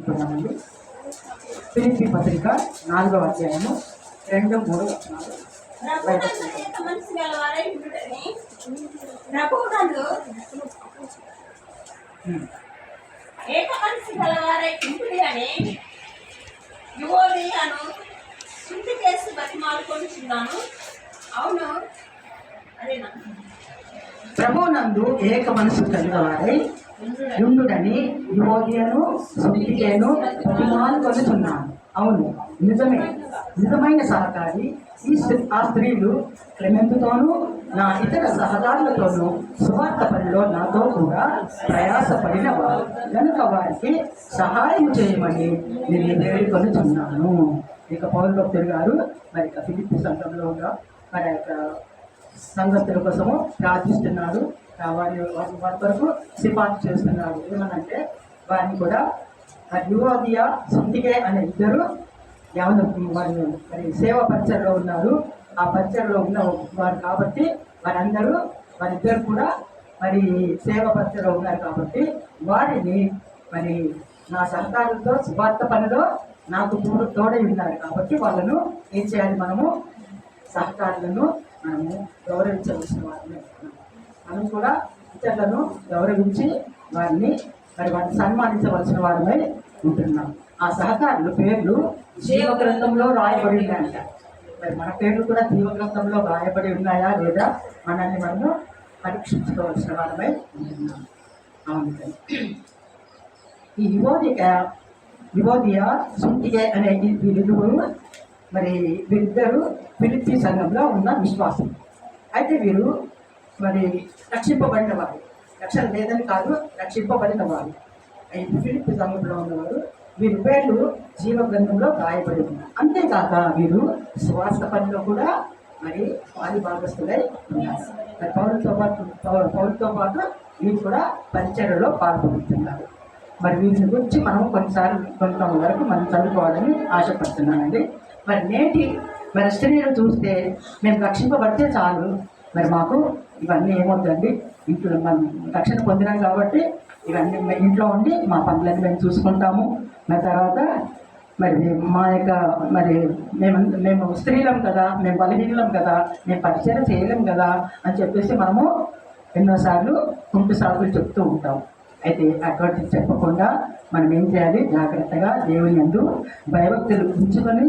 అనుకున్నామండి ఫిలిపి పత్రిక నాలుగవ అధ్యాయము రెండు మూడు వచనాలు ప్రభునందు ఏక మనసు గలవారై ఉండుటని ప్రభునందు ఉమ్. ఏక మనసు గలవారై ఉంటుడి అని యువోనియాను శుద్ధి చేసి బతిమాలుకొనిచున్నాను అవును అదేనా ప్రభునందు ఏక మనసు కలిగినవారై యుందుడని యువోగియను సుంటికేను ప్రతిమాను కొనుచున్నాను. అవును నిజమే. నిజమైన సహకారి. ఈ ఆ స్త్రీలు క్లెమెంతుతోనూ నా ఇతర సహకారులతోనూ సువార్త పనిలో నాతో కూడా ప్రయాసపడిన వారు. కనుక వారికి సహాయం చేయమని నేను వేడుకొనుచున్నాను ఇక పౌరులు గారు మరి ఇక సంఘంలో మరి యొక్క సంగతుల కోసము ప్రార్థిస్తున్నారు. వారి వారి కొరకు సిఫార్సు చేస్తున్నారు. ఏమనంటే వారిని కూడా మరి సుంతికే అనే ఇద్దరు యవన వారి మరి సేవ పరిచయలో ఉన్నారు. ఆ పరిచయలో ఉన్న వారు కాబట్టి వారందరూ వారిద్దరు కూడా మరి సేవ పరిచయలో ఉన్నారు కాబట్టి వారిని మరి నా సహకారంతో స్వార్థ పనిలో నాకు తోడై ఉన్నారు కాబట్టి వాళ్ళను ఏం చేయాలి మనము? సహకారులను మనము గౌరవించవలసిన వారిని మనం కూడా ఇతరులను గౌరవించి వారిని మరి వారిని సన్మానించవలసిన వారమై ఉంటున్నాం. ఆ సహకారుల పేర్లు జీవ గ్రంథంలో రాయబడి ఉన్నాయంట. మరి మన పేర్లు కూడా జీవ గ్రంథంలో రాయబడి ఉన్నాయా లేదా మనల్ని మనము పరీక్షించుకోవాల్సిన వారమై ఉంటున్నాం. అవును ఈ యువోదిక యువోదియా సుంటిగే అనే ఈ మరి వీరిద్దరు ఫిలిప్పి సంఘంలో ఉన్న విశ్వాసం అయితే వీరు మరి రక్షింపబడిన వారు. రక్షణ లేదని కాదు రక్షింపబడిన వారు. ఈ ఫిలిప్పి సంఘంలో ఉన్నవారు వీరి పేర్లు జీవ గ్రంథంలో గాయపడి ఉన్నారు అంతేకాక వీరు శ్వాస పనిలో కూడా మరి వారి భాగస్థులై ఉన్నారు. మరి పౌరులతో పాటు పౌరులతో పాటు వీరు కూడా పరిచయలో పాల్గొంటున్నారు. మరి వీటి గురించి మనం కొన్నిసార్లు కొంత వరకు మనం చదువుకోవాలని ఆశపడుతున్నానండి. మరి నేటి మరి స్త్రీలు చూస్తే మేము రక్షింపబడితే చాలు. మరి మాకు ఇవన్నీ ఏమవుతుందండి ఇంట్లో మనం రక్షణ పొందినాం కాబట్టి ఇవన్నీ ఇంట్లో ఉండి మా పనులన్నీ మేము చూసుకుంటాము. మరి తర్వాత మరి మా యొక్క మరి మేము మేము స్త్రీలం కదా మేము బలహీనలం కదా మేము పరిచయం చేయలేం కదా అని చెప్పేసి మనము ఎన్నోసార్లు కుంటు సాగులు చెప్తూ ఉంటాం. అయితే అటువంటి చెప్పకుండా మనం ఏం చేయాలి? జాగ్రత్తగా దేవుని ఎందు భయభక్తులు ఉంచుకొని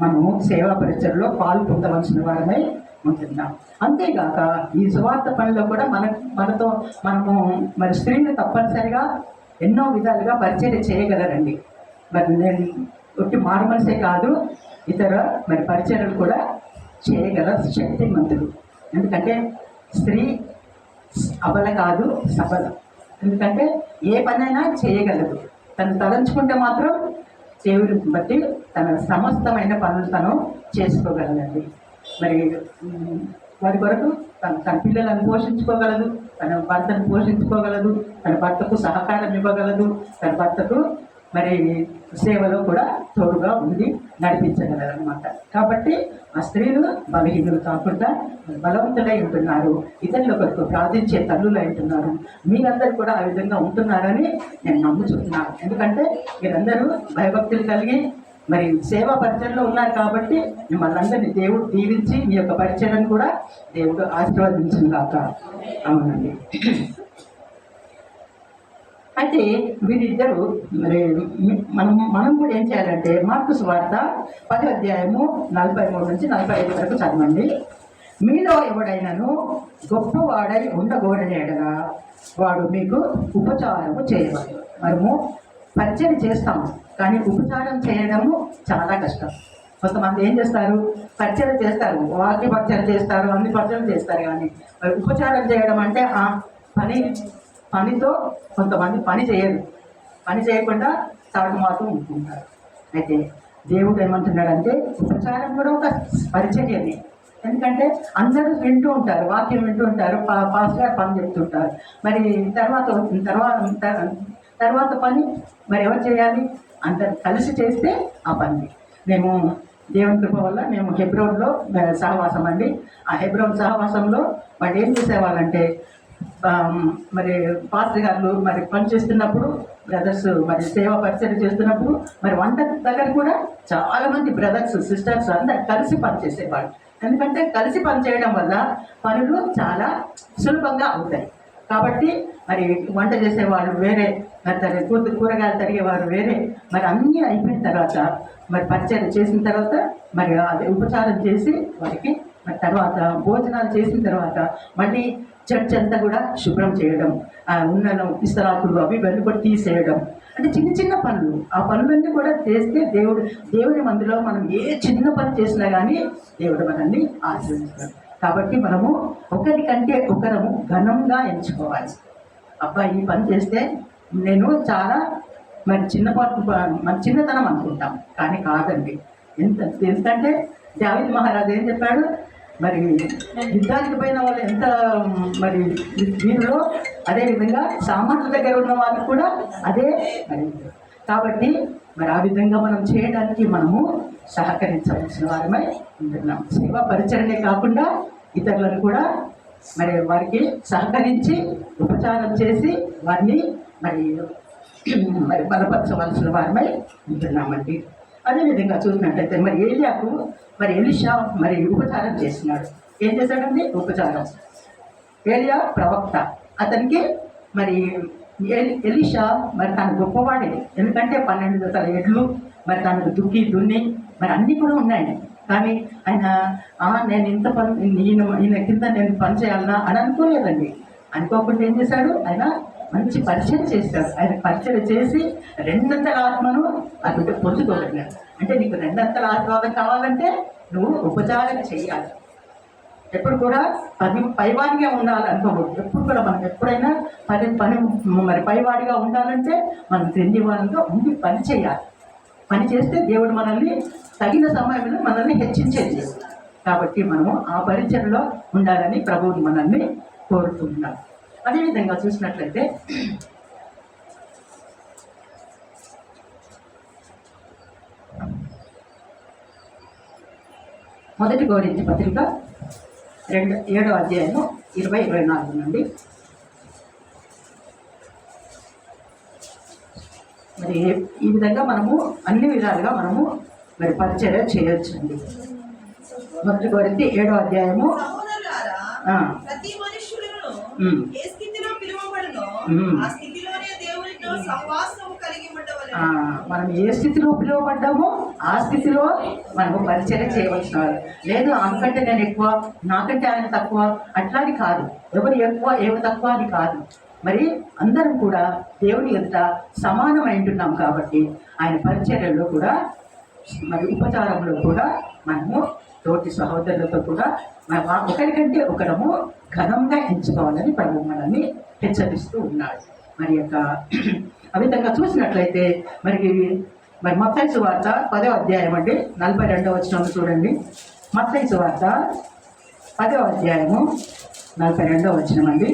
మనము సేవా పరిచయలో పాలు పొందవలసిన వారమై ఉంటున్నాం. అంతేగాక ఈ సువార్త పనిలో కూడా మన మనతో మనము మరి స్త్రీలు తప్పనిసరిగా ఎన్నో విధాలుగా పరిచయం చేయగలరండి. మరి నేను ఒట్టి మారుమనసే కాదు ఇతర మరి పరిచయలు కూడా చేయగల శక్తిమంతుడు ఎందుకంటే స్త్రీ అబల కాదు సబల. ఎందుకంటే ఏ పనైనా చేయగలదు. తను తలంచుకుంటే మాత్రం దేవుడిని బట్టి తన సమస్తమైన పనులు తను చేసుకోగలదండి మరి వారి కొరకు తన తన పిల్లలను పోషించుకోగలదు తన భర్తను పోషించుకోగలదు తన భర్తకు సహకారం ఇవ్వగలదు తన భర్తకు మరి సేవలో కూడా తోడుగా ఉంది. నడిపించగలరు అనమాట కాబట్టి ఆ స్త్రీలు బలహీనులు కాకుండా బలవంతులై ఉంటున్నారు. ఇతరుల కొరకు ప్రార్థించే తల్లులు ఉంటున్నారు. మీరందరూ కూడా ఆ విధంగా ఉంటున్నారని నేను నమ్ముచున్నాను ఎందుకంటే మీరందరూ భయభక్తులు కలిగి మరి సేవా పరిచయంలో ఉన్నారు కాబట్టి మిమ్మల్ని అందరినీ దేవుడు దీవించి మీ యొక్క పరిచయం కూడా దేవుడు ఆశీర్వదించిన కాక అవునండి. అయితే వీరిద్దరు మరి మనం మనం కూడా ఏం చేయాలంటే మార్కుస్ వార్త పది అధ్యాయము నలభై మూడు నుంచి నలభై ఐదు వరకు చదవండి. మీలో ఎవడైనాను గొప్పవాడై ఉండగోరనేడగా వాడు మీకు ఉపచారము చేయవచ్చు మనము పరిచయం చేస్తాము కానీ ఉపచారం చేయడము చాలా కష్టం. కొంతమంది ఏం చేస్తారు? పరిచయం చేస్తారు వాక్య పరిచయం చేస్తారు అన్ని పరిచయం చేస్తారు కానీ మరి ఉపచారం చేయడం అంటే ఆ పని పనితో కొంతమంది పని చేయరు. పని చేయకుండా తాడు మాత్రం ఉంటున్నారు అయితే దేవుడు ఏమంటున్నాడంటే ఉపచారం కూడా ఒక పరిచర్యనే. ఎందుకంటే అందరూ వింటూ ఉంటారు వాక్యం వింటూ ఉంటారు పా- పాస్ గారు పని చెప్తుంటారు. మరి తర్వాత తర్వాత తర్వాత పని మరి ఎవరు చేయాలి? అందరు కలిసి చేస్తే ఆ పని. మేము దేవుని కృప వల్ల మేము హెబ్రోన్లో సహవాసం అండి. ఆ హెబ్రోన్ సహవాసంలో వాళ్ళు ఏం చేసేవాళ్ళంటే మరి పాస్టర్ గారు మరి పని చేస్తున్నప్పుడు బ్రదర్స్ మరి సేవా పరిచయం చేస్తున్నప్పుడు మరి వంట దగ్గర కూడా చాలా మంది బ్రదర్స్ సిస్టర్స్ అందరు కలిసి పనిచేసేవాళ్ళు ఎందుకంటే కలిసి పనిచేయడం వల్ల పనులు చాలా సులభంగా అవుతాయి. కాబట్టి మరి వంట చేసేవాళ్ళు వేరే మరి తన కూతురు కూరగాయలు తరిగేవారు వేరే మరి అన్నీ అయిపోయిన తర్వాత మరి పరిచయం చేసిన తర్వాత మరి అది ఉపచారం చేసి వారికి మరి తర్వాత భోజనాలు చేసిన తర్వాత మళ్ళీ చర్చ్ అంతా కూడా శుభ్రం చేయడం ఆ ఉన్న ఇస్తరాకులు అవి ఇవన్నీ కూడా తీసేయడం. అంటే చిన్న చిన్న పనులు. ఆ పనులన్నీ కూడా చేస్తే దేవుడు దేవుని మందులో మనం ఏ చిన్న పని చేసినా కానీ దేవుడు మనల్ని ఆశీర్వదిస్తాడు. కాబట్టి మనము ఒకరికంటే ఒకరము ఘనంగా ఎంచుకోవాలి. అబ్బాయి ఈ పని చేస్తే నేను చాలా మరి చిన్న పాటు మన చిన్నతనం అనుకుంటాం. కానీ కాదండి. ఎంత ఎందుకంటే జావేద్ మహారాజు ఏం చెప్పాడు? మరి యుద్ధానికి పోయిన వాళ్ళు ఎంత మరి దీనిలో అదే విధంగా సామాన్యుల దగ్గర ఉన్న వాళ్ళు కూడా అదే మరి. కాబట్టి మరి ఆ విధంగా మనం చేయడానికి మనము సహకరించవలసిన వారమై ఉంటున్నాం. సేవా పరిచరణే కాకుండా ఇతరులను కూడా మరి వారికి సహకరించి ఉపచారం చేసి వారిని మరి మరి బలపరచవలసిన వారమై ఉంటున్నామండి. అదేవిధంగా చూసినట్లయితే మరి ఏలియాకు మరి ఎలిషా మరి ఉపచారం చేసినాడు. ఏం చేశాడండి? ఉపచారం. ఏలియా ప్రవక్త. అతనికి మరి ఎలి- మరి తను గొప్పవాడే. ఎందుకంటే పన్నెండు దశల ఎడ్లు మరి తనకు దుక్కి దున్ని మరి అన్నీ కూడా ఉన్నాయి కానీ ఆయన నేను ఇంత పని ఈయన ఈయన కింద నేను పని చేయాలన్నా అని అనుకోలేదండి. అనుకోకుండా ఏం చేశాడు? ఆయన మంచి పరిచయం చేశాడు ఆయన పరిచయం చేసి రెండంతల ఆత్మను ఆ బిడ్డ పొందుకోగలిగాడు అంటే నీకు రెండంతల ఆశీర్వాదం కావాలంటే నువ్వు ఉపచారం చేయాలి. ఎప్పుడు కూడా పది పైవాడిగా ఉండాలి అనుకోకూడదు. ఎప్పుడు కూడా మనం ఎప్పుడైనా పని పని మరి పైవాడిగా ఉండాలంటే మనం క్రింది వాళ్ళతో ఉండి పని చేయాలి. పని చేస్తే దేవుడు మనల్ని తగిన సమయంలో మనల్ని హెచ్చించేది. కాబట్టి మనము ఆ పరిచయలో ఉండాలని ప్రభువుని మనల్ని కోరుతున్నాం అదేవిధంగా చూసినట్లయితే మొదటి గౌరించి పత్రిక రెండు ఏడో అధ్యాయము ఇరవై ఇరవై నాలుగు నుండి. మరి ఈ విధంగా మనము అన్ని విధాలుగా మనము మరి పరిచర్య చేయొచ్చండి. మొదటి గౌరించి ఏడో అధ్యాయము. ప్రతి మనుష్యుడును ఉమ్, ఏ స్థితిలో పిలువబడునో ఉమ్. ఆ స్థితిలోనే దేవునితో సహవాసము కలిగి ఆ, ఉండవలెను మనం ఏ స్థితిలో పిలువబడ్డామో ఆ స్థితిలో మనము పరిచర్య చేయవలసిన వారు లేదు అంకంటే నేను ఎక్కువ నాకంటే ఆయన తక్కువ అట్లాని కాదు. ఎవరు ఎక్కువ ఎవరు తక్కువ అని కాదు. మరి అందరం కూడా దేవుని ఎదుట సమానమై ఉంటున్నాం కాబట్టి ఆయన పరిచర్యలో కూడా మరి ఉపచారంలో కూడా మనము తోటి సహోదరులతో కూడా ఒకరికంటే ఒకరము ఘనంగా ఎంచుకోవాలని ప్రభు మనల్ని హెచ్చరిస్తూ ఉన్నాడు. మరి యొక్క ఆ విధంగా చూసినట్లయితే మరి మరి మత్తైసు వార్త పదో అధ్యాయం అండి నలభై రెండవ వచనం చూడండి. మత్తైసు వార్త పదో అధ్యాయము నలభై రెండవ వచనం అండి.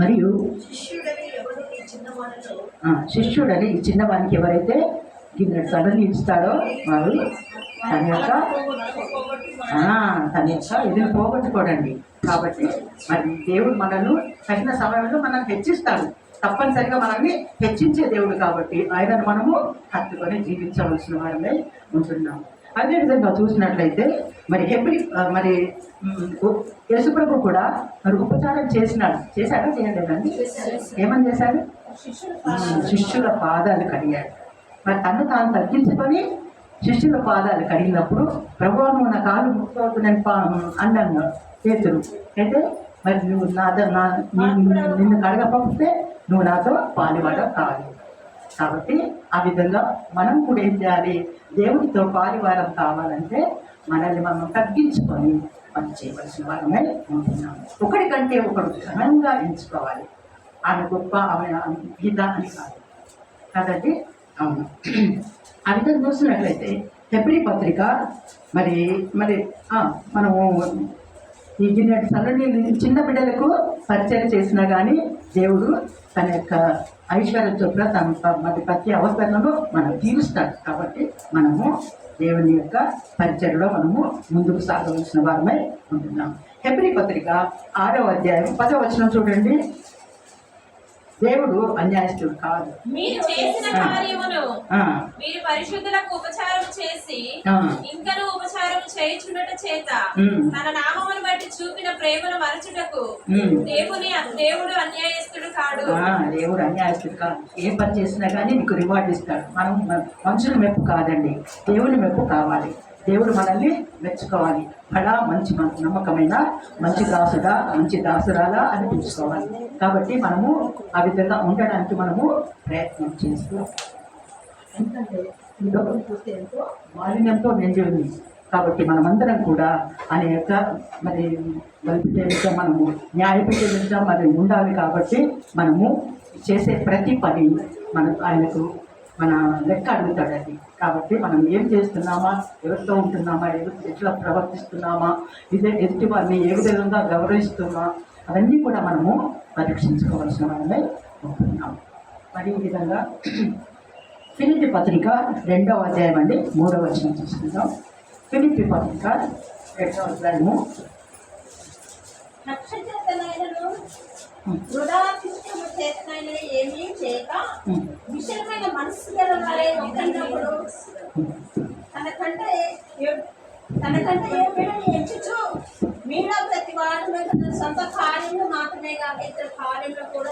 మరియు శిష్యుడని చిన్నవానికి ఎవరైతే గిన్నెడు సడన్ ఇస్తాడో వారు తన యొక్క తన యొక్క ఇది పోగొట్టుకోడండి. కాబట్టి మరి దేవుడు మనల్ని తగిన సమయంలో మనం హెచ్చిస్తాడు. తప్పనిసరిగా మనల్ని హెచ్చించే దేవుడు కాబట్టి ఆయనను మనము హత్తుకొని జీవించవలసిన వారమై ఉంటున్నాం. అదేవిధంగా చూసినట్లయితే మరి హెబ్రి ఆ, మరి యేసుప్రభు కూడా మరి ఉపచారం చేసినాడు. చేశాడా? చేయలేదండి ఏమని చేశాడు? శిష్యుల పాదాలు కడిగాడు. మరి తను తాను తగ్గించుకొని శిష్యుల పాదాలు కడిగినప్పుడు ప్రభు మన నా కాలు ముట్టుకోవద్దు అన్నాను పేతురు. అయితే మరి నువ్వు నా నా నిన్ను కడగకపోతే నువ్వు నాతో పాలివాడ కాదు. కాబట్టి ఆ విధంగా మనం కూడా ఏం చేయాలి? దేవుడితో పాలివారం కావాలంటే మనల్ని మనం తగ్గించుకొని పని చేయవలసిన వారమే ఉంటున్నాం. ఒకరికంటే ఒకడు ఘనంగా ఎంచుకోవాలి. ఆమె గొప్ప ఆమె గీత అని కాదు. కాబట్టి అవును. ఆ విధంగా చూసినట్లయితే హెబ్రి పత్రిక మరి మరి మనము ఈ గిన్నెటి సలని చిన్న బిడ్డలకు పరిచయం చేసినా కానీ దేవుడు తన యొక్క ఐశ్వర్య చొప్పున తన ప- మరి ప్రతి అవసరంలో మనం తీరుస్తాడు. కాబట్టి మనము దేవుని యొక్క పరిచయలో మనము ముందుకు సాగవలసిన వారమై ఉంటున్నాం. హెబ్రి పత్రిక ఆరో అధ్యాయం పదో వచనం చూడండి. దేవుడు అన్యాయస్తుడు కాదు. మీరు చేసిన కార్యమును మీరు పరిశుద్ధులకు ఉపచారం చేసి. ఇంకను ఉపచారం చేయుచుండట చేత. తన నామమును బట్టి చూపిన ప్రేమను మరచుటకు. దేవుని దేవుడు అన్యాయస్తుడు కాడు. దేవుడు అన్యాయస్తుడు కాదు. ఏ పని చేసినా కానీ నీకు రివార్డ్ ఇస్తాడు. మన- మనుషుల మెప్పు కాదండి. దేవుని మెప్పు కావాలి. దేవుడు మనల్ని మెచ్చుకోవాలి. బడా మంచి మన- నమ్మకమైన మంచి దాసుడా మంచి దాసురాలా అని పిలుచుకోవాలి. కాబట్టి మనము ఆ విధంగా ఉండడానికి మనము ప్రయత్నం చేస్తూ ఎందుకంటే ఈ లోకం చూస్తే ఎంతో మాలిన్యంతో నిండి కాబట్టి మనమందరం కూడా యొక్క మరి బలిపీఠ మనము న్యాయపీఠ మరి ఉండాలి కాబట్టి మనము చేసే ప్రతి పని మన ఆయనకు మన లెక్క అడుగుతాడండి. కాబట్టి మనం ఏం చేస్తున్నామా? ఎవరితో ఉంటున్నామా? ఎట్లా ప్రవర్తిస్తున్నామా? ఇదే ఎదుటి వారిని ఏ విధంగా గౌరవిస్తున్నా అవన్నీ కూడా మనము పరీక్షించుకోవాల్సిన మనమే ఉంటున్నాం. మరి ఈ విధంగా ఫిలిపి పత్రిక రెండవ అధ్యాయం అండి మూడవ వచనం చూసుకుందాం. ఫిలిపి పత్రిక రెండవ అధ్యాయము. చేయక ఉమ్, విషయమైన మనస్సు గల వారే ఒకరినప్పుడు తనకంటే తనకంటే ఏ బిడ్డని ఎంచుచు. మీలో ప్రతి వారమే తన సొంత కార్యంలో మాత్రమే కాక ఇతర కార్యంలో కూడా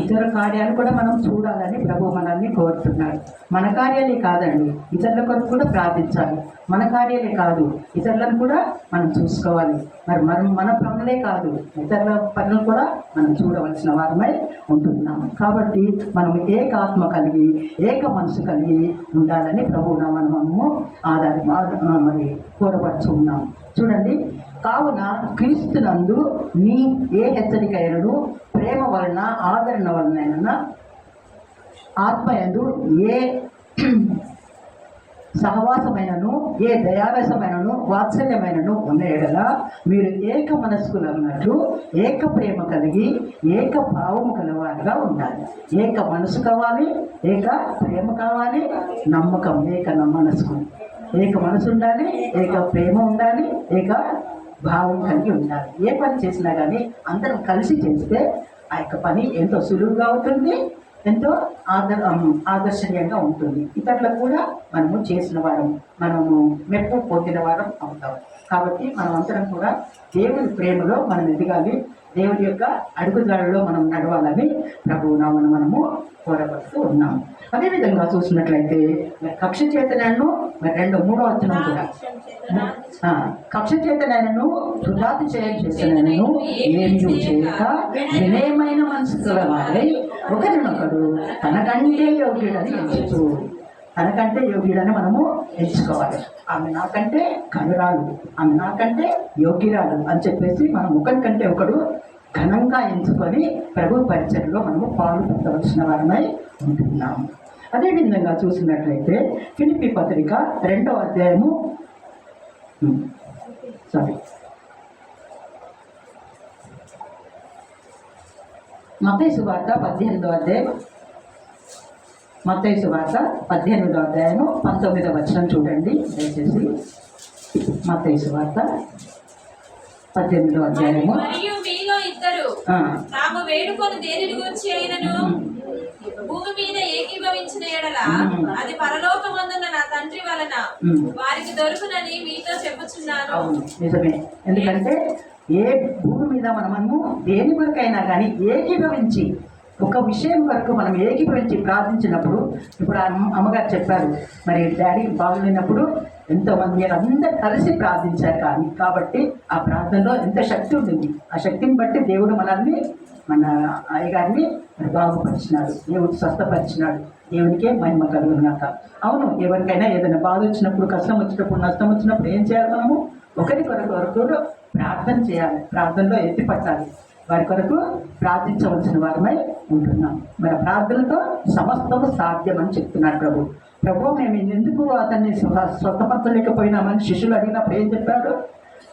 ఇతర కార్యాలు కూడా మనం చూడాలని ప్రభు మనల్ని కోరుతున్నాడు మన కార్యాలే కాదండి ఇతరుల కొరకు కూడా ప్రార్థించాలి. మన కార్యాలే కాదు ఇతరులను కూడా మనం చూసుకోవాలి. మరి మనం మన పనులే కాదు ఇతరుల పనులు కూడా మనం చూడవలసిన వారమై ఉంటున్నాం కాబట్టి మనం ఏక ఆత్మ కలిగి ఏక మనసు కలిగి ఉండాలని ప్రభు మనము ఆధారి మరి కోరపరుచు ఉన్నాం చూడండి కావున క్రీస్తునందు నీ ఏ హెచ్చరిక అయినను ప్రేమ వలన ఆదరణ వలన ఆత్మయందు ఏ సహవాసమైనను ఏ దయావేశమైనను వాత్సల్యమైనను ఉన్న ఎడల మీరు ఏక మనస్కులన్నట్లు ఏక ప్రేమ కలిగి ఏక భావము కలవారుగా ఉండాలి. ఏక మనసు కావాలి ఏక ప్రేమ కావాలి నమ్మకం ఏక న- మనసుకు ఏక మనసు ఉండాలి ఏక ప్రేమ ఉండాలి ఏక భావం కలిగి ఉండాలి. ఏ పని చేసినా కానీ అందరం కలిసి చేస్తే ఆ యొక్క పని ఎంతో సులువుగా అవుతుంది. ఎంతో ఆదర్ ఆదర్శనీయంగా ఉంటుంది. ఇతరులకు కూడా మనము చేసిన వారం. మనము మెప్పు పొందిన వారం అవుతాం. కాబట్టి మనం అందరం కూడా దేవుని ప్రేమలో మనం ఎదగాలి. దేవుని యొక్క అడుగుదారిలో మనం నడవాలని ప్రభువు నామను మనము కోరబడుతూ ఉన్నాం. అదేవిధంగా చూసినట్లయితే మరి కక్ష చేతనను మరి రెండు మూడో వచనం కూడా. కక్ష చేతనైనను వృధాతి చేసేనను ఏమి చేయక వినయమైన మనసు గలవారై ఒకరినొకడు తనకంటే యోగ్యుడని ఎంచుతూ తనకంటే యోగ్యుడని మనము ఎంచుకోవాలి. ఆమె నాకంటే కనురాలు ఆమె నాకంటే యోగ్యురాలు అని చెప్పేసి మనం ఒకరికంటే ఒకడు ఘనంగా ఎంచుకొని ప్రభు పరిచయలో మనము పాలు పొందవలసిన వారమై ఉంటున్నాము. అదేవిధంగా చూసినట్లయితే ఫిలిపి పత్రిక రెండవ అధ్యాయము. సారీ మతేసు వార్త పద్దెనిమిదో అధ్యాయం. మతయ్య సువార్త పద్దెనిమిదో అధ్యాయము పంతొమ్మిదో వచనం చూడండి. దయచేసి మతయ్య సువార్త పద్దెనిమిదో అధ్యాయము. మరియు మీలో ఇద్దరు తాము వేడుకొని దేనిని గురించి అయినను? భూమి మీద ఏకీభవించిన ఎడల అది పరలోకమందున్న నా తండ్రి వలన. వారికి దొరుకునని మీతో చెప్పుచున్నాను. నిజమే. ఎందుకంటే ఏ భూమి మీద మనము దేని కొరకైనా కానీ ఏకీభవించి ఒక విషయం వరకు మనం ఏకీభవించి ప్రార్థించినప్పుడు ఇప్పుడు ఆ అమ్మ- అమ్మగారు చెప్పారు మరి డాడీ బాగులేనప్పుడు ఎంతోమంది అందరు కలిసి ప్రార్థించారు కానీ కాబట్టి ఆ ప్రార్థనలో ఎంత శక్తి ఉంటుంది ఆ శక్తిని బట్టి దేవుడు మనల్ని మన అయ్యగారిని మరి బాగుపరిచినాడు దేవుడు స్వస్థపరిచినాడు. దేవునికే మహిమ కలుగునాక అవును ఎవరికైనా ఏదైనా బాధ వచ్చినప్పుడు కష్టం వచ్చినప్పుడు నష్టం వచ్చినప్పుడు ఏం చేయాలి మనము? ఒకరి కొరకు వరకు ప్రార్థన చేయాలి ప్రార్థనలో ఎత్తిపట్టాలి. వారి కొరకు ప్రార్థించవలసిన వారమై ఉంటున్నాం. మరి ప్రార్థనతో సమస్తము సాధ్యమని చెప్తున్నాడు ప్రభు. ప్రభు మేము ఎందుకు అతన్ని స్వతపరచలేకపోయినామని శిష్యులు అడిగినప్పుడు ఏం చెప్పాడు?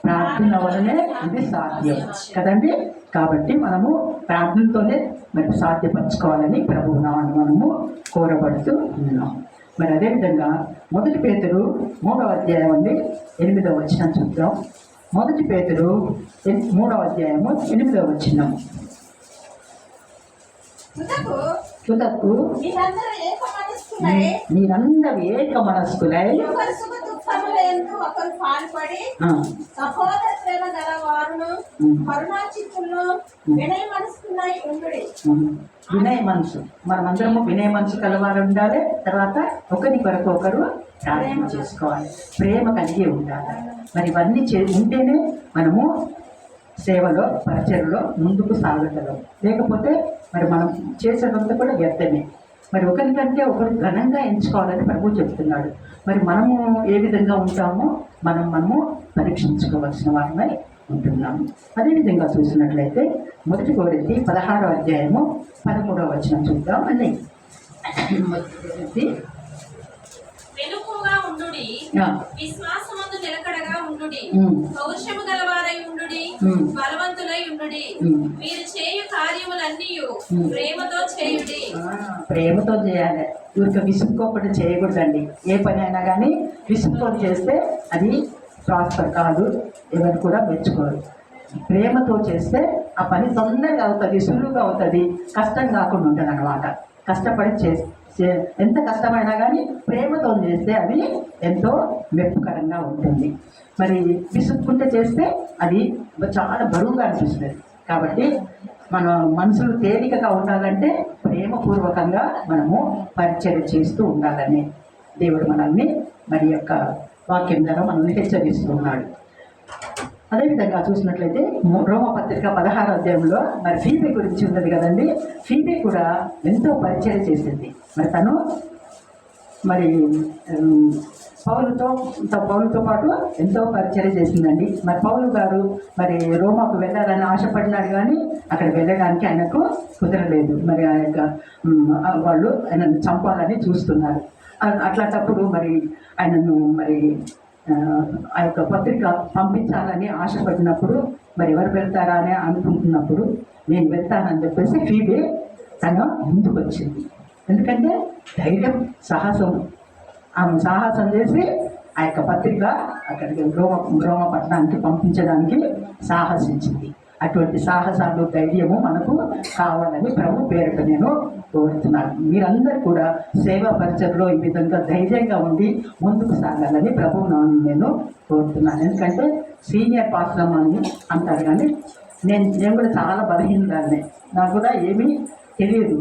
ప్రార్థన వలనే ఇది సాధ్యం. కదండి? కాబట్టి మనము ప్రార్థనతోనే మరి సాధ్యపరచుకోవాలని ప్రభు నామని మనము కోరబడుతూ ఉన్నాం. మరి అదేవిధంగా మొదటి పేతురు మూడవ అధ్యాయం అండి ఎనిమిదవ వచ్చిన చూద్దాం. మొదటి ఎన్- మూడవ అధ్యాయము ఎనిమిదవ తుదకు మీరందరూ ఏక మనస్కులై ఒకరి పాల్పడి సహోదర ప్రేమ గల వారును. కరుణా వినయ ఉండుడి. వినయ మనసు. మనమందరము వినయ మనసు కలవారు ఉండాలి. తర్వాత ఒకరి కొరకు ఒకరు ప్రార్థన చేసుకోవాలి. ప్రేమ కలిగి ఉండాలి. మరి ఇవన్నీ చే ఉంటేనే మనము సేవలో పరిచయలో ముందుకు సాగగలం లేకపోతే మరి మనం చేసేదంతా కూడా వ్యర్థమే. మరి ఒకరికంటే ఒకరు ఘనంగా ఎంచుకోవాలని ప్రభు చెప్తున్నాడు. మరి మనము ఏ విధంగా ఉంటామో మనం మనము పరీక్షించుకోవాల్సిన వారమై ఉంటున్నాము. అదేవిధంగా చూసినట్లయితే మొదటి కోరింది పదహారో అధ్యాయము పదమూడవ వచనం చూద్దాం అని. మొదటి కొరింథీ, వెనుకగా ఉండుడి. పౌరుషము గలవారై ఉండుడి. బలవంతులై ఉండుడి. మీరు చేయు కార్యములన్నీ. ప్రేమతో చేయుడి. ప్రేమతో చేయాలి. ఊరిక విసుక్కోకుండా చేయకూడదండి. ఏ పని అయినా కానీ విసుక్కొని చేస్తే అది ప్రాస్పర్ కాదు. ఎవరు కూడా మెచ్చుకోరు. ప్రేమతో చేస్తే ఆ పని తొందరగా అవుతుంది సులువుగా అవుతుంది. కష్టం కాకుండా ఉంటుంది అనమాట కష్టపడి చే చే- ఎంత కష్టమైనా కానీ ప్రేమతో చేస్తే అది ఎంతో మెప్పుకరంగా ఉంటుంది. మరి విసుక్కుంటే చేస్తే అది చాలా బరువుగా అనిపిస్తుంది. కాబట్టి మన మనసులు తేలికగా ఉండాలంటే ప్రేమపూర్వకంగా మనము పరిచయం చేస్తూ ఉండాలని దేవుడు మనల్ని మరి యొక్క వాక్యం ద్వారా మనల్ని హెచ్చరిస్తున్నాడు అదేవిధంగా చూసినట్లయితే రోమ పత్రిక పదహారు అధ్యాయంలో మరి ఫీబీ గురించి ఉన్నది కదండి. ఫీబే కూడా ఎంతో పరిచయం చేసింది. మరి తను మరి పౌలతో పౌలుతో త- పౌలుతో పాటు ఎంతో పరిచయం చేసిందండి. మరి పౌలు గారు మరి రోమాకు వెళ్ళాలని ఆశపడినాడు కానీ అక్కడ వెళ్ళడానికి ఆయనకు కుదరలేదు. మరి ఆ యొక్క వాళ్ళు ఆయనను చంపాలని చూస్తున్నారు. అట్లాంటప్పుడు మరి ఆయనను మరి ఆ, యొక్క పత్రిక పంపించాలని ఆశపడినప్పుడు మరి ఎవరు వెళ్తారా అని అనుకుంటున్నప్పుడు నేను వెళ్తానని చెప్పేసి ఫీబే తను ముందుకు వచ్చింది. ఎందుకంటే ధైర్యం సాహసం ఆమె సాహసం చేసి ఆ యొక్క పత్రిక అక్కడికి రోమ రోమపట్నానికి పంపించడానికి సాహసించింది. అటువంటి సాహసాలు ధైర్యము మనకు కావాలని ప్రభు పేరిట నేను కోరుతున్నాను. మీరందరూ కూడా సేవా పరిచయలో ఈ విధంగా ధైర్యంగా ఉండి ముందుకు సాగాలని ప్రభు నేను కోరుతున్నాను. ఎందుకంటే సీనియర్ పాస్టర్ అని అంటారు కానీ నేను నేను కూడా చాలా బలహీనదాన్ని నాకు కూడా ఏమీ తెలియదు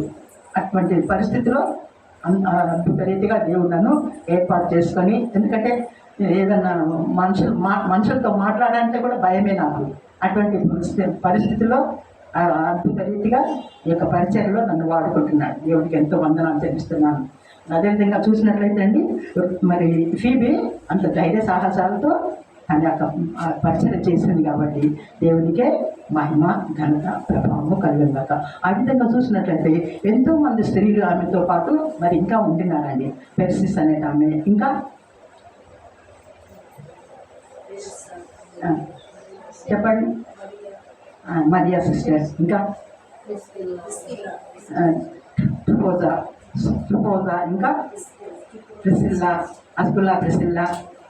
అటువంటి పరిస్థితిలో. అద్భుత రీతిగా దేవుడు నన్ను ఏర్పాటు చేసుకొని ఎందుకంటే ఏదన్నా మనుషులు మా మనుషులతో మాట్లాడాలంటే కూడా భయమే నాకు. అటువంటి పరిస్థితి పరిస్థితిలో అద్భుత రీతిగా ఈ యొక్క పరిచయలో నన్ను వాడుకుంటున్నాడు. దేవుడికి ఎంతో వందనాలు తెలుస్తున్నాను అదేవిధంగా చూసినట్లయితే అండి మరి ఫీబీ అంత ధైర్య సాహసాలతో తన యొక్క పరిచయం చేసింది కాబట్టి దేవునికే మహిమ ఘనత ప్రభావము కలిగిందాక ఆ విధంగా చూసినట్లయితే ఎంతోమంది స్త్రీలు ఆమెతో పాటు మరి ఇంకా ఉంటున్నారండి. పెర్సిస్ అనే ఆమె ఇంకా చెప్పండి. మరియా సిస్టర్ ఇంకా? టుపోజా టుపోజా ఇంకా? ప్రిసిల్లా అస్కుల్లా ప్రిసిల్లా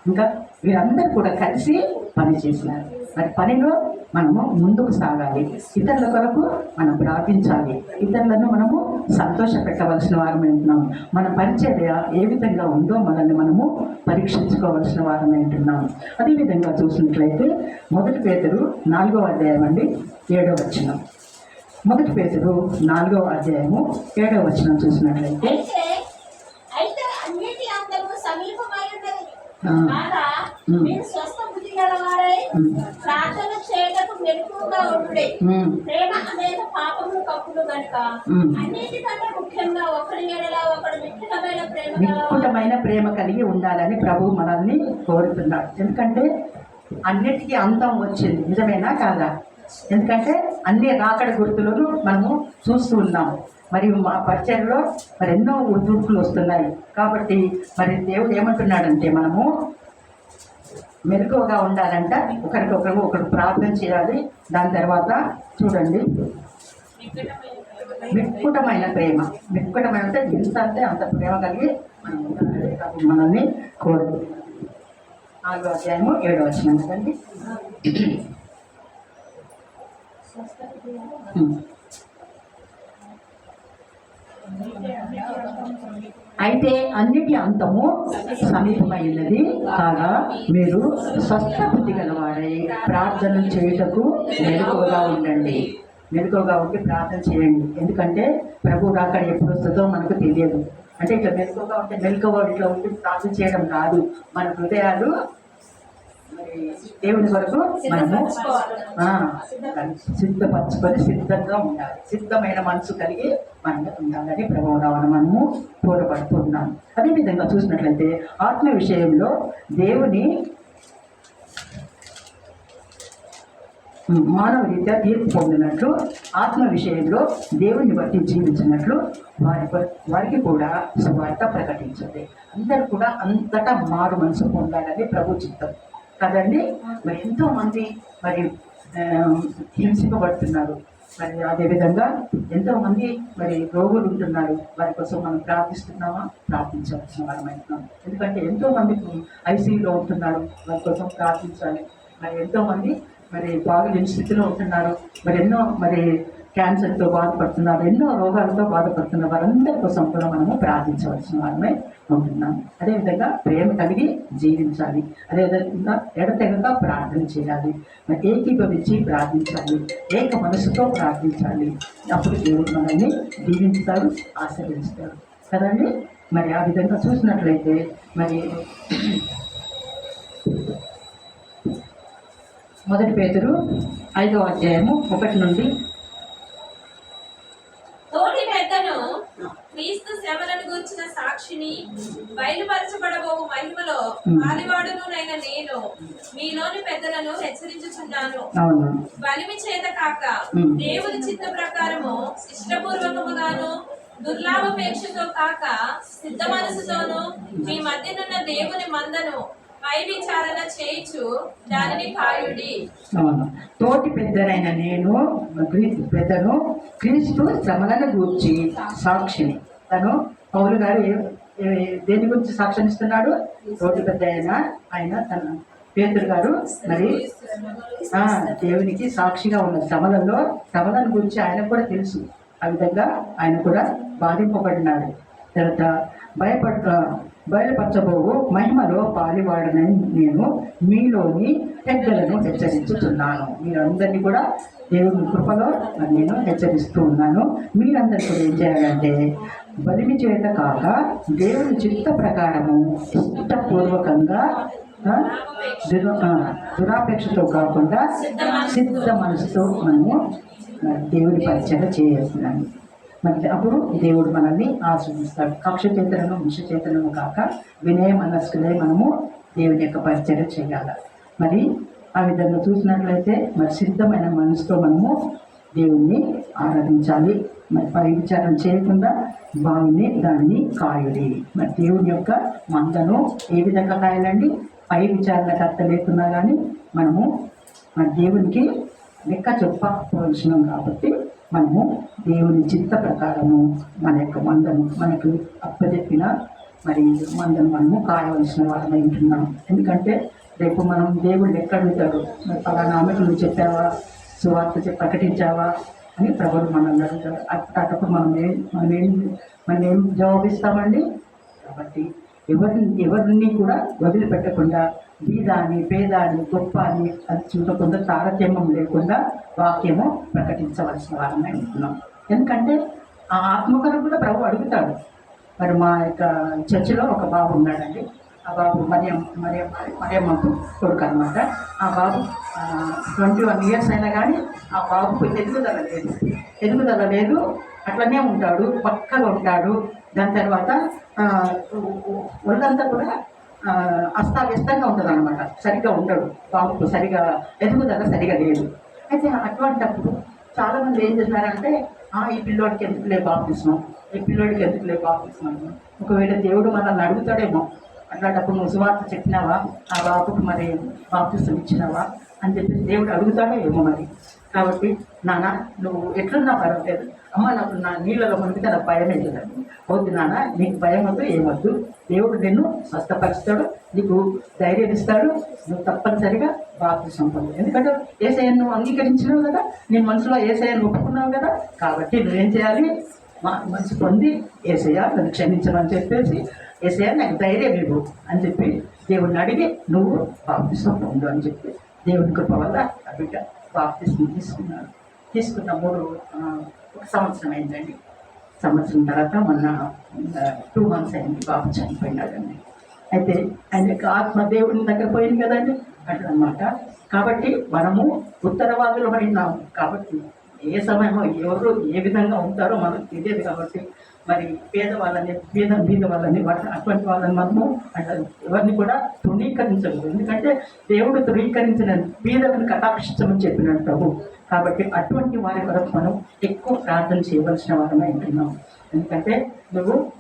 ఇంకా వీరందరూ కూడా కలిసి పని చేసినారు. మరి పనిలో మనము ముందుకు సాగాలి. ఇతరుల కొరకు మనం ప్రార్థించాలి. ఇతరులను మనము సంతోష పెట్టవలసిన వారమై ఉంటున్నాం. మన పరిచర్య ఏ విధంగా ఉందో మనల్ని మనము పరీక్షించుకోవలసిన వారమై ఉంటున్నాం. అదేవిధంగా చూసినట్లయితే మొదటి పేదరు నాలుగవ అధ్యాయం అండి ఏడో వచనం. మొదటి పేదరు నాలుగవ అధ్యాయము ఏడో వచనం చూసినట్లయితే అయితే అయితే అన్నిటి అందరూ సమీపమై ఉన్నది ఆ. కాగా ఉమ్. మీరు స్వస్థ బుద్ధి గలవారై ఉమ్. ప్రార్థన చేయటకు ప్రేమ అనేది పాపములు కప్పులు గనుక ఉమ్. అన్నిటికంటే ముఖ్యంగా ఒకరి ఎడల ఒకడు మిత్రమైన ప్రేమ గలవారు విపుటమైన ప్రేమ కలిగి ఉండాలని ప్రభు మనల్ని కోరుతున్నాడు. ఎందుకంటే అన్నిటికీ అంతం వచ్చింది. నిజమేనా కాదా? ఎందుకంటే అన్ని రాకడ గుర్తులను మనము చూస్తూ ఉన్నాం మరియు మా పరిచయంలో మరి ఎన్నో ఉద్దుర్పులు వస్తున్నాయి. కాబట్టి మరి దేవుడు ఏమంటున్నాడంటే మనము మెలకువగా ఉండాలంట ఒకరికొకరు ఒకరు ప్రార్థన చేయాలి. దాని తర్వాత చూడండి. విపుటమైన ప్రేమ. విపుటమైన అంటే ఎంత అంటే అంత ప్రేమ కలిగి మనం మనల్ని కోరు. నాలుగో అధ్యాయము ఏడో వచ్చిన కదండి అయితే అన్నిటి అంతము సమీపమైనది కాగా మీరు స్వస్థ బుద్ధి గలవారై ప్రార్థనలు చేయుటకు మెలకువగా ఉండండి. మెలకువగా ఉండి ప్రార్థన చేయండి. ఎందుకంటే ప్రభు రాకడ ఎప్పుడు వస్తుందో మనకు తెలియదు. అంటే ఇట్లా మెలకువగా ఉంటే మెలకువ ఇట్లా ఉండి ప్రార్థన చేయడం కాదు. మన హృదయాలు దేవుని వరకు మనము సిద్ధపరచుకొని సిద్ధంగా ఉండాలి. సిద్ధమైన మనసు కలిగి మనం ఉండాలని ప్రభువురావణ మనము కోరపడుతున్నాం అదేవిధంగా చూసినట్లయితే ఆత్మ విషయంలో దేవుని మానవ రీత్యా తీర్పు పొందినట్లు ఆత్మ విషయంలో దేవుని బట్టి జీవించినట్లు వారి వారికి కూడా సువార్త ప్రకటించండి అందరూ కూడా అంతటా మారు మనసు పొందాలని ప్రభు చిత్తం. కదండి? మరి ఎంతో మంది మరి హింసింపబడుతున్నారు. మరి అదేవిధంగా ఎంతో మంది మరి రోగులు ఉంటున్నారు వారి కోసం మనం ప్రార్థిస్తున్నామా? ప్రార్థించవలసిన అవుతున్నాం ఎందుకంటే ఎంతో మందికి ఐసీయూలో ఉంటున్నారు. వారి కోసం ప్రార్థించాలి. మరి ఎంతో మంది మరి బాగులేని స్థితిలో ఉంటున్నారు. మరి ఎన్నో మరి క్యాన్సర్తో బాధపడుతున్నారు. ఎన్నో రోగాలతో బాధపడుతున్న వారందరి కోసం కూడా మనము ప్రార్థించవలసిన వారమే ఉంటున్నాం అదేవిధంగా ప్రేమ కలిగి జీవించాలి. అదేవిధంగా ఎడతెగక ప్రార్థన చేయాలి. మరి ఏకీభవించి ప్రార్థించాలి. ఏక మనసుతో ప్రార్థించాలి. అప్పుడు దేవుడు మనల్ని దీవించుతారు ఆశీర్వదిస్తారు కదండి? మరి ఆ విధంగా చూసినట్లయితే మరి మొదటి పేతురు ఐదవ అధ్యాయము ఒకటి నుండి తోటి పెద్దను క్రీస్తు శ్రమలను గురించిన సాక్షిని బయలుపరచబడబోవు మహిమలో ఆదివాడునునైన నేను మీలోని పెద్దలను హెచ్చరించుచున్నాను. బలిమి చేత కాక. దేవుని చిత్త ప్రకారము ఇష్టపూర్వకముగాను దుర్లాభపేక్షతో కాక సిద్ధ మనసుతోను మీ మధ్యనున్న దేవుని మందను పై విచారణ చేయించు దానిని కాయుడి అవును. తోటి పెద్దనైన నేను పెద్దను క్రీస్తు శ్రమలను గూర్చి సాక్షిని. తను పౌలు గారు దేని గురించి సాక్ష్యం ఇస్తున్నాడు తోటి పెద్ద అయిన ఆయన తన పేతురు గారు మరి దేవునికి సాక్షిగా ఉన్న శ్రమలలో శ్రమలను గురించి ఆయనకు కూడా తెలుసు. ఆ విధంగా ఆయన కూడా బాధింపబడినాడు. తర్వాత భయపడ బయలుపరచబోవు మహిమలో పాలివాడనని నేను మీలోని పెద్దలను హెచ్చరించుతున్నాను మీరందరినీ కూడా దేవుని కృపలో నేను హెచ్చరిస్తూ ఉన్నాను. మీరందరూ కూడా ఏం చేయాలంటే బలిమి చేత కాక దేవుని చిత్త ప్రకారము ఇష్టపూర్వకంగా దురాపేక్షతో కాకుండా సిద్ధ మనసుతో మనము దేవుడి దేవుని పరిచయం చేస్తున్నాను మరి అప్పుడు దేవుడు మనల్ని ఆశ్రమిస్తాడు కక్ష చేతనము ముష చేతనము కాక వినయ మనస్కులే మనము దేవుని యొక్క పరిచయం చేయాలి. మరి ఆ విధంగా చూసినట్లయితే మరి సిద్ధమైన మనసుతో మనము దేవుణ్ణి ఆరాధించాలి. మరి పై విచారం చేయకుండా బావిని దానిని కాయుడి. మరి దేవుని యొక్క మందను ఏ విధంగా కాయాలండి? పై విచారణకర్త లేకున్నా కానీ మనము మన దేవునికి లెక్క చెప్పవలసినాం కాబట్టి మనము దేవుని చిత్త ప్రకారము మన యొక్క మందను మనకు అప్పచెప్పిన మరి మందను మనము కాయవలసిన వాళ్ళమై ఉంటున్నాం. ఎందుకంటే రేపు మనం దేవుడు ఎక్కడ పెడతాడు మరి పలానా ఆమెకు నువ్వు చెప్పావా? సువార్త ప్రకటించావా? అని ప్రభుత్వం మనల్ని అడుగుతాడు అప్పుడు మనం ఏం మనం ఏం మనం ఏం జవాబిస్తామండి? కాబట్టి ఎవరిని ఎవరిని కూడా వదిలిపెట్టకుండా బీద అని పేద అని గొప్ప అని అది చూడకుండా తారతమ్యం లేకుండా వాక్యము ప్రకటించవలసిన వారమే అనుకున్నాం ఎందుకంటే ఆ ఆత్మకరం కూడా ప్రభు అడుగుతాడు. మరి మా యొక్క చర్చిలో ఒక బాబు ఉన్నాడండి. ఆ బాబు మరియం మరియం మరియమ్మకు కొడుకు అనమాట ఆ బాబు ట్వంటీ వన్ ఇయర్స్ అయినా కానీ ఆ బాబుకు ఎదుగుదల లేదు. ఎదుగుదల లేదు అట్లనే ఉంటాడు పక్కగా ఉంటాడు. దాని తర్వాత ఒళ్ళంతా కూడా అస్తావ్యస్తంగా ఉంటుంది అనమాట సరిగ్గా ఉండడు. బాబుకు సరిగా ఎదుగుదల సరిగా లేదు. అయితే అటువంటప్పుడు చాలామంది ఏం చేశారంటే "ఆ, ఈ పిల్లోడికి ఎందుకులే బాప్తిస్తున్నాం ఈ పిల్లోడికి ఎందుకులే బాప్తిస్తున్నాం ఒకవేళ దేవుడు మనల్ని అడుగుతాడేమో అట్లాంటప్పుడు నువ్వు సువార్త చెప్పినావా? ఆ బాబుకు మరి బాప్తిసం ఇచ్చినావా? అని చెప్పి దేవుడు అడుగుతాడో ఏమో మరి. కాబట్టి నాన్న నువ్వు ఎట్లున్నా పర్వాలేదు. అమ్మ నాకు నా నీళ్ళలో మునిగితే నాకు భయం అవుతుందండి వద్దు నాన్న నీకు భయం వద్దు ఏమొద్దు దేవుడు నిన్ను స్వస్థపరుస్తాడు నీకు ధైర్యం ఇస్తాడు నువ్వు తప్పనిసరిగా బాప్తిసం పొందు. ఎందుకంటే ఏసయ్యను నువ్వు అంగీకరించినావు కదా నీ మనసులో ఏసయ్యను ఒప్పుకున్నావు కదా. కాబట్టి నువ్వేం చేయాలి? మా మంచి పొంది ఏసయ్య నన్ను క్షమించమని చెప్పేసి ఏసయ్యా నాకు ధైర్యం ఇవ్వు అని చెప్పి దేవుడిని అడిగి నువ్వు బాప్తిసం పొందు అని చెప్పి దేవుని కృప వల్ల ఆ బిడ్డ బాప్తిసం తీసుకున్నాను తీసుకున్న మూడు ఒక సంవత్సరం అయిందండి. సంవత్సరం తర్వాత మొన్న టూ మంత్స్ అయింది బాబు చనిపోయినాడండి. అయితే ఆయన యొక్క ఆత్మ దేవుని దగ్గర పోయింది కదండి అట్లనమాట. కాబట్టి మనము ఉత్తరవాదులు ఉత్తరవాదులమైనాం కాబట్టి ఏ సమయమో ఎవరు ఏ విధంగా ఉంటారో మనకు తెలియదు కాబట్టి మరి పేదవాళ్ళని పేద బీద వాళ్ళని వాటి అటువంటి వాళ్ళని మనము ఎవరిని కూడా తృణీకరించకూడదు ఎందుకంటే దేవుడు తృణీకరించిన బీదలను కటాక్షించమని చెప్పినాడు ప్రభు. కాబట్టి అటువంటి వారి కొరకు మనం ఎక్కువ ప్రార్థన చేయవలసిన వారమే ఉంటున్నాం. ఎందుకంటే నువ్వు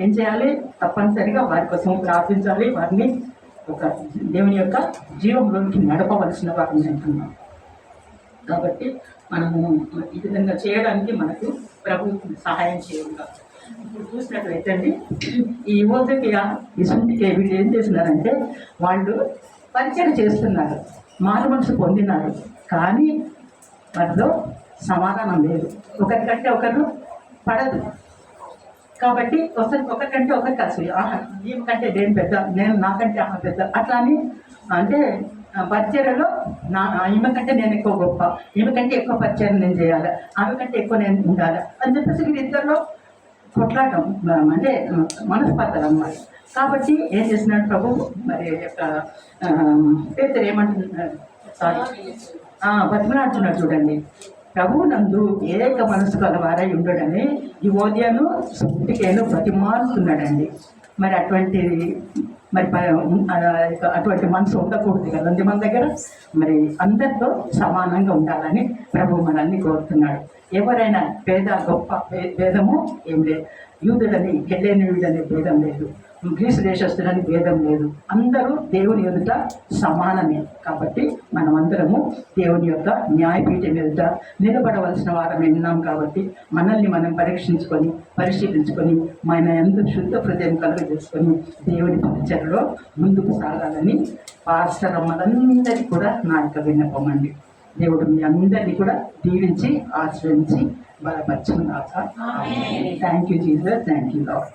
ఏం చేయాలి? తప్పనిసరిగా వారి కోసం ప్రార్థించాలి. వారిని ఒక దేవుని యొక్క జీవంలోనికి నడపవలసిన వారిని అంటున్నాం కాబట్టి మనము ఈ విధంగా చేయడానికి మనకు ప్రభు సహాయం చేయాలి ఇప్పుడు చూసినట్లయితే అండి ఈ యువతకి ఇసుంటికి వీళ్ళు ఏం చేస్తున్నారంటే వాళ్ళు పరిచయం చేస్తున్నారు మారు మనసు పొందినారు కానీ వాటిలో సమాధానం లేదు. ఒకరికంటే ఒకరు పడదు. కాబట్టి ఒకరి ఒకరికంటే ఒకరికి అసలు ఆహా ఈమె కంటే నేను పెద్ద నేను నాకంటే ఆహా పెద్ద అట్లా అని అంటే పరిచయలో నా ఈమె కంటే నేను ఎక్కువ గొప్ప. ఈమె కంటే ఎక్కువ పరిచయం నేను చేయాలి. ఆమె కంటే ఎక్కువ నేను ఉండాలి. అని చెప్పేసి వీరిద్దరిలో కొట్లాటం అంటే మనస్పర్ధలు అన్నమాట. కాబట్టి ఏం చేసినాడు ప్రభు? మరి యొక్క పేరు ఏమంటున్నాడు సారీ. బతిమలాడుతున్నాడు చూడండి. ప్రభు నందు ఏక మనసు కలవారై ఉండడని ఈ ఓదియను సుట్టికేను ప్రతిమాలుతున్నాడండి మరి అటువంటి మరి అటువంటి మనసు ఉండకూడదు కదండి మన దగ్గర మరి అందరితో సమానంగా ఉండాలని ప్రభు మనల్ని కోరుతున్నాడు. ఎవరైనా పేద గొప్ప భేదము ఏం లేదు. యూదుడని హెలేనియుడని భేదం లేదు. గ్రీసు దేశస్తులని భేదం లేదు. అందరూ దేవుని ఎదుట సమానమే. కాబట్టి మనమందరము దేవుని యొక్క న్యాయపీఠం ఎదుట నిలబడవలసిన వారమే ఉన్నాం కాబట్టి మనల్ని మనం పరీక్షించుకొని పరిశీలించుకొని మన ఎంత శుద్ధ హృదయం కలుగజేసుకొని దేవుని పరిచయలో ముందుకు సాగాలని పాశ్రమలందరికీ కూడా నా యొక్క విన్నపం అండి దేవుడు మీ అందరినీ కూడా దీవించి ఆశ్రయించి బలపరచుకున్నాక thank you Jesus thank you lord